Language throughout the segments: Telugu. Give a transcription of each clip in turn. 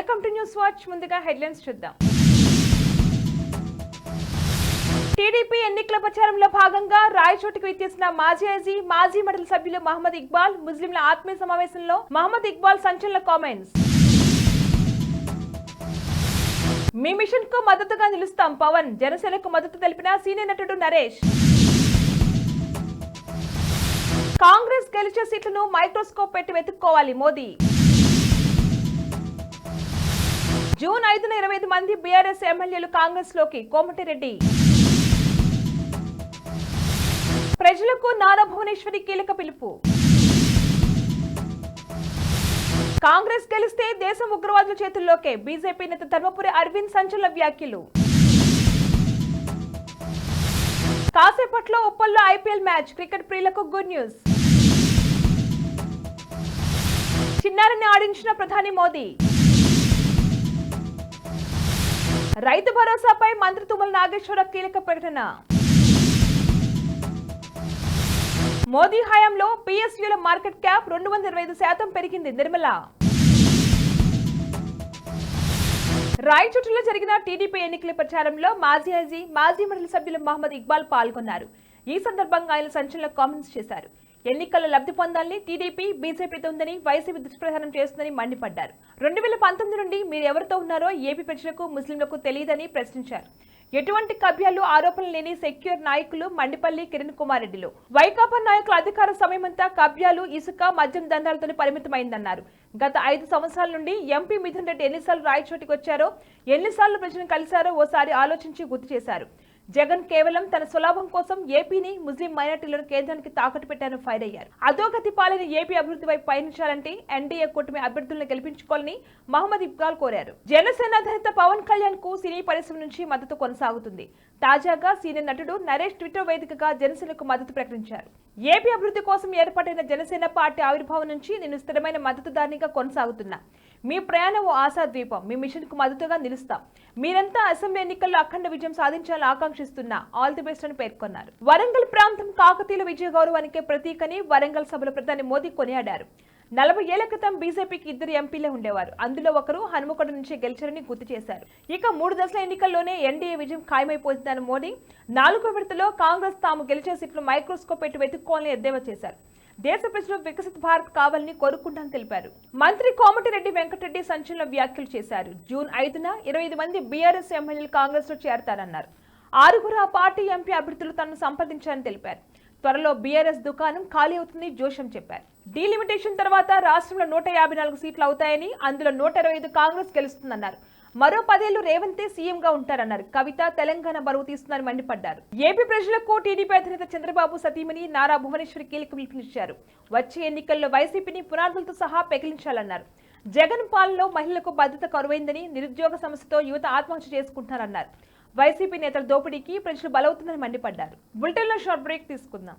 Welcome to news watch. ముందుగా హెడ్లైన్స్ చూద్దాం. టీడీపీ ఎన్నికల ప్రచారంలో భాగంగా రాయచోటికి విచ్చేసిన మాజీ ఐజీ మాజీ మండలి సభ్యులు మహమ్మద్ ఇక్బాల్ ముస్లింల ఆత్మీయ సమావేశంలో మహమ్మద్ ఇక్బాల్ సంచలన కామెంట్స్. మీ మిషన్కు మద్దతుగా నిలుస్తాం పవన్. జనసేనకు మద్దతు తెలిపిన సీనియర్ నటుడు నరేష్. కాంగ్రెస్ గెలిచే సీట్లను మైక్రోస్కోప్ పెట్టి వెతుక్కోవాలి మోదీ. జూన్ ఐదున ఇరవై ఐదు మంది బీఆర్ఎస్ ఎమ్మెల్యేలు కాంగ్రెస్లోకి కోమటిరెడ్డి ప్రజలకు నారా భువనేశ్వరి కీలక పిలుపు. కాంగ్రెస్ గెలిస్తే దేశం ఉగ్రవాదుల చేతుల్లోకే బీజేపీ నేత ధర్మపురి అరవింద్ సంచలన వ్యాఖ్యలు. కాసేపట్లో ఉప్పల్లో ఐపీఎల్ మ్యాచ్ క్రికెట్ ప్రియులకు గుడ్ న్యూస్. చిన్నారిని ఆడించిన ప్రధాని మోదీ. రైతు భరోసాపై మంత్రి తుమ్మల నాగేశ్వరరావు కీలక ప్రకటన. మోదీ హయాంలో పిఎస్యుల మార్కెట్ క్యాప్ రెండు వందల ఇరవై ఐదు శాతం పెరిగింది నిర్మల. రాయచోటులో జరిగిన టీడీపీ ఎన్నికల ప్రచారంలో మాజీ ఐజీ మాజీ మండలి సభ్యులు మహమ్మద్ ఇక్బాల్ పాల్గొన్నారు. ఈ సందర్భంగా ఆయన సంచలన కామెంట్స్ చేశారు. ఎన్నికల్లో లబ్ధి పొందాలని టీడీపీ బీజేపీతో ఉందని వైసీపీ దుష్ప్రచారం చేస్తుందని మండిపడ్డారు. రెండు వేల పంతొమ్మిది నుండి మీరు ఎవరితో ఉన్నారో ఏపీ ప్రజలకు ముస్లింలకు తెలియదని ప్రశ్నించారు. ఎటువంటి కభ్యాలు ఆరోపణలు లేని సెక్యూర్ నాయకులు మండిపల్లి కిరణ్ కుమార్ రెడ్డిలు. వైకాపా నాయకుల అధికార సమయమంతా కబ్యాలు ఇసుక మద్యం దందాలతోనే పరిమితమైందన్నారు. గత ఐదు సంవత్సరాల నుండి ఎంపీ మిథున్ రెడ్డి ఎన్నిసార్లు రాయచోటికి వచ్చారో ఎన్నిసార్లు ప్రజలను కలిశారో ఓసారి ఆలోచించి గుర్తు చేశారు. జగన్ కేవలం తన సులాభం కోసం ఏపీని ముస్లిం మైనార్టీలను కేంద్రానికి తాకట్టు పెట్టారని ఫైర్ అయ్యారు. అధోగతి పాలైన ఏపీ అభివృద్ధి వైపు పయనించాలంటే ఎన్డీఏ కూటమి అభ్యర్థులను గెలిపించుకోవాలని మహమ్మద్ ఇబ్గాల్ కోరారు. జనసేన అధినేత పవన్ కళ్యాణ్కు సినీ పరిశ్రమ నుంచి మద్దతు కొనసాగుతుంది. తాజాగా సీనియర్ నటుడు నరేష్ ట్విట్టర్ వేదికగా జనసేనకు మద్దతు ప్రకటించారు. ఏపీ అభివృద్ధి కోసం ఏర్పాటైన జనసేన పార్టీ ఆవిర్భావం నుంచి నేను స్థిరమైన మద్దతుదారునిగా కొనసాగుతున్నా. మీ ప్రయాణం ఓ ఆశా ద్వీపం. మీ మిషన్కు మద్దతుగా నిలుస్తాం. మీరంతా అసెంబ్లీ ఎన్నికల్లో అఖండ విజయం సాధించాలని ఆకాంక్షిస్తున్నా ఆల్ ది బెస్ట్ అని పేర్కొన్నారు. వరంగల్ ప్రాంతం కాకతీయుల విజయ గౌరవానికి ప్రతీకని వరంగల్ సభలో ప్రధాని మోదీ కొనియాడారు. నలభై ఏళ్ళ క్రితం బీజేపీకి ఇద్దరు ఎంపీలే ఉండేవారు. అందులో ఒకరు హనుమకొండ నుంచి గెలిచారని గుర్తు చేశారు. ఇక మూడు దశల ఎన్నికల్లోనే ఎన్డీఏ విజయం ఖాయమైపోతుందని మోదీ నాలుగో విడతలో కాంగ్రెస్ తాము గెలిచే సీట్లు మైక్రోస్కోప్ పెట్టి వెతుక్కోవాలని ఎద్దేవా చేశారు. దేశ ప్రజలు వికసిత భారత్ కావాలని కోరుకుంటానని తెలిపారు. మంత్రి కోమటిరెడ్డి వెంకటరెడ్డి సంచలన వ్యాఖ్యలు చేశారు. జూన్ ఐదున ఇరవై ఐదు మంది బీఆర్ఎస్ ఎమ్మెల్యేలు కాంగ్రెస్లో చేరతారన్నారు. ఆరుగురు ఆ పార్టీ ఎంపీ అభ్యర్థులు తనను సంప్రదించారని తెలిపారు. త్వరలో బీఆర్ఎస్ దుకాణం ఖాళీ అవుతుంది జోషం చెప్పారు. డీలిమిటేషన్ తర్వాత రాష్ట్రంలో నూట యాభై నాలుగు సీట్లు అవుతాయని అందులో నూట ఇరవై ఐదు కాంగ్రెస్ గెలుస్తుందన్నారు. మరో పదేళ్ళు రేవంతే సీఎంగా ఉంటారన్నారు. కవిత తెలంగాణ బరువు తీస్తుందని మండిపడ్డారు. ఏపీ ప్రజలకు టీడీపీ అధినేత చంద్రబాబు సతీమణి నారా భువనేశ్వరి కీలక పిలుపునిచ్చారు. వచ్చే ఎన్నికల్లో వైసీపీని పునాదులతో సహా పెకిలించాలన్నారు. జగన్ పాలనలో మహిళలకు భద్రత కరువైందని నిరుద్యోగ సమస్యతో యువత ఆత్మహత్య చేసుకుంటున్నారన్నారు. వైసీపీ నేతల దోపిడీకి ప్రజలు బలవుతుందని మండిపడ్డారు. బులెటిన్లో షార్ట్ బ్రేక్ తీసుకుందాం.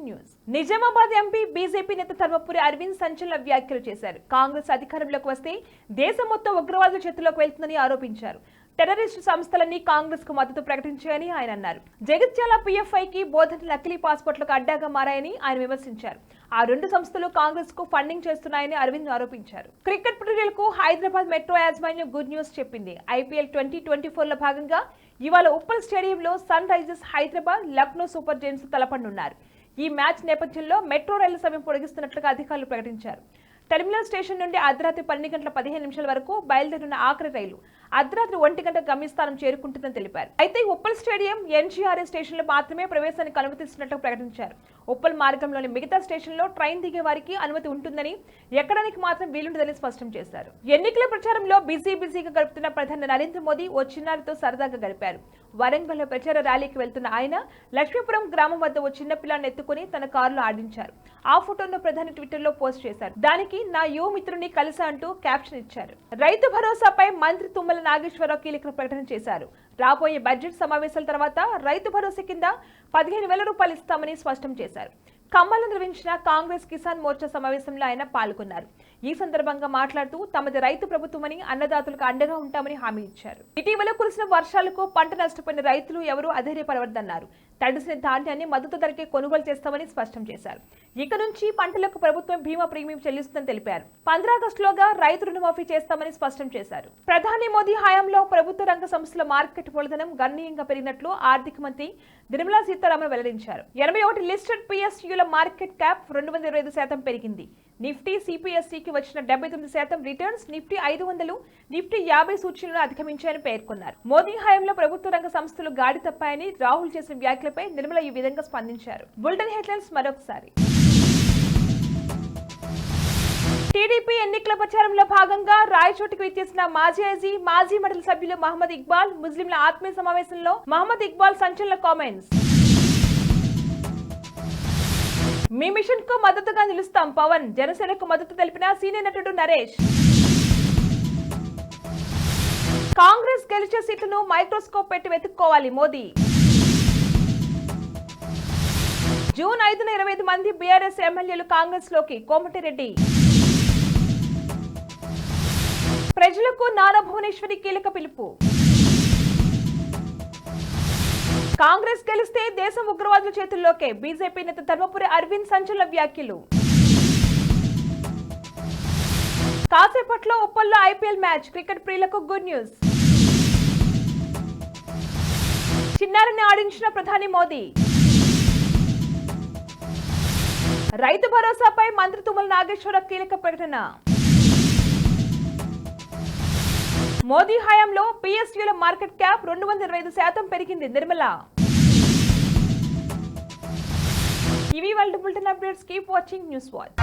Back news. Nizamabad MP BJP నేత ధర్మపురి అరవింద్ సంచలన వ్యాఖ్యలు చేశారు. కాంగ్రెస్ అధికారంలోకి వస్తే దేశం మొత్తం ఉగ్రవాదుల చేతుల్లోకి వెళ్తుందని ఆరోపించారు. టెర్రరిస్టు సంస్థలన్నీ కాంగ్రెస్కు మద్దతు ప్రకటించాయని ఆయన అన్నారు. జగిత్యాల పిఎఫ్ఐ కి బోధన నకిలీ పాస్పోర్ట్లకు అడ్డాగా మారాయని ఆయన విమర్శించారు. ఆ రెండు సంస్థలు కాంగ్రెస్కు ఫండింగ్ చేస్తున్నాయని అరవింద్ ఆరోపించారు. క్రికెట్ ప్రియులకు హైదరాబాద్ మెట్రో యాజమాన్యం గుడ్ న్యూస్ చెప్పింది. ఐపీఎల్ ట్వంటీ ట్వంటీ ఫోర్లో భాగంగా ఇవాళ ఉప్పల్ స్టేడియంలో Sunrisers Hyderabad Lucknow Super Giants తలపడనున్నారు ఈ మ్యాచ్ నేపథ్యంలో మెట్రో రైలు సమయం పొడిగిస్తున్నట్లుగా అధికారులు ప్రకటించారు. టెర్మినల్ స్టేషన్ నుండి అర్ధరాత్రి పన్నెండు గంటల పదిహేను నిమిషాల వరకు బయలుదేరిన ఆఖరి రైలు అర్ధరాత్రి ఒంటి గంట గమ్యస్థానం చేరుకుంటుందని తెలిపారు. అయితే ఉప్పల్ స్టేడియం ఎన్జీఆర్ఎస్ స్టేషన్లో మాత్రమే ప్రవేశానికి అనుమతిస్తున్నట్లు ప్రకటించారు. ఉప్పల్ మార్గంలోని మిగతా స్టేషన్లో ట్రైన్ దిగే వారికి అనుమతి ఉంటుందని ఎక్కడానికి మాత్రం వీలుండదని స్పష్టం చేశారు. ఎన్నికల ప్రచారంలో బిజీ బిజీగా గడుపుతున్న ప్రధాని నరేంద్ర మోదీ ఓ చిన్నారితో సరదాగా గడిపారు. వరంగల్లో ప్రచార ర్యాలీకి వెళ్తున్న ఆయన లక్ష్మీపురం గ్రామం వద్ద ఓ చిన్న పిల్లాన్ని ఎత్తుకుని తన కారులో ఆడించారు. ఆ ఫోటోను ప్రధాని ట్విట్టర్లో పోస్ట్ చేశారు. దానికి నా యువ మిత్రుని కలిసా అంటూ క్యాప్షన్ ఇచ్చారు. రైతు భరోసాపై మంత్రి తుమ్మల నాగేశ్వరరావు కీలక ప్రకటన చేశారు. రాబోయే బడ్జెట్ సమావేశాల తర్వాత రైతు భరోసా కింద పదిహేను వేల రూపాయలు ఇస్తామని స్పష్టం చేశారు. ఖమ్మంలో నిర్వహించిన కాంగ్రెస్ కిసాన్ మోర్చా సమావేశంలో ఆయన పాల్గొన్నారు. ఈ సందర్భంగా మాట్లాడుతూ తమది రైతు ప్రభుత్వమని అన్నదాతలకు అండగా ఉంటామని హామీ ఇచ్చారు. ఇటీవల కురిసిన వర్షాలకు పంట నష్టపోయిన రైతులు ఎవరూ అధైర్యపడవద్దన్నారు. తడిసిన ధాన్యాన్ని మద్దతు ధరకే కొనుగోలు చేస్తామని స్పష్టం చేశారు. ఇక నుంచి పంటలకు ప్రభుత్వం బీమా ప్రీమియం చెల్లిస్తుందని తెలిపారు. పంద్రాగస్టులోగా రైతు రుణమాఫీ చేస్తామని స్పష్టం చేశారు. ప్రధాని మోదీ హయాంలో ప్రభుత్వ రంగ సంస్థల మార్కెట్ మూలధనం గణనీయంగా పెరిగినట్లు ఆర్థిక మంత్రి నిర్మలా సీతారామన్ వెల్లడించారు. ఎనభై ఒకటి లిస్టెడ్ పిఎస్యుల మార్కెట్ క్యాప్ రెండు వందల ఇరవై ఐదు శాతం పెరిగింది. నిఫ్టీ సిపిఎస్సికి వచ్చిన డెబ్బై తొమ్మిది శాతం రిటర్న్స్ నిఫ్టీ ఐదు వందలు నిఫ్టీ యాభై సూచీలను అధిగమించాయని పేర్కొన్నారు. మోదీ హయాంలో ప్రభుత్వ రంగ సంస్థలు గాడి తప్పాయని రాహుల్ చేసిన వ్యాఖ్యలపై నిర్మల ఈ విధంగా స్పందించారు. బుల్టన్ హెడ్లైన్స్ మరొకసారి. టీడీపీ ఎన్నికల ప్రచారంలో భాగంగా రాయచోటికి విచ్చేసిన మాజీ ఐజీ మాజీ మండలి సభ్యులు మహమ్మద్ ఇక్బాల్ ముస్లింల ఆత్మీయ సమావేశంలో మహమ్మద్ ఇక్బాల్ సంచలన కామెంట్స్. మీ మిషన్కు మద్దతుగా నిలుస్తాం పవన్. జనసేనకు మద్దతు తెలిపిన సీనియర్ నటుడు నరేష్. కాంగ్రెస్ గెలిచే సీట్లను మైక్రోస్కోప్ పెట్టి వెతుక్కోవాలి మోదీ. జూన్ ఐదున ఇరవై ఐదు మంది బీఆర్ఎస్ ఎమ్మెల్యేలు కాంగ్రెస్లోకి కోమటిరెడ్డి. ప్రజలకు నారా భువనేశ్వరి కీలక పిలుపు. కాంగ్రెస్ గెలిస్తే దేశం ఉగ్రవాదుల చేతుల్లోకే. బీజేపీ నేత ధర్మపురి అరవింద్ సంచలన వ్యాఖ్యలు. కాసేపట్లో ఉప్పల్లో ఐపీఎల్ మ్యాచ్. క్రికెట్ ప్రియులకు గుడ్ న్యూస్. చిన్నారిని ఆడించిన ప్రధాని మోదీ. రైతు భరోసాపై మంత్రి తుమ్మల నాగేశ్వర కీలక ప్రకటన. మోదీ హయాంలో పిఎస్యుల మార్కెట్ క్యాప్ రెండు వందల ఇరవై ఐదు శాతం పెరిగింది నిర్మల. ఇవి world bulletin updates. Keep watching news watch.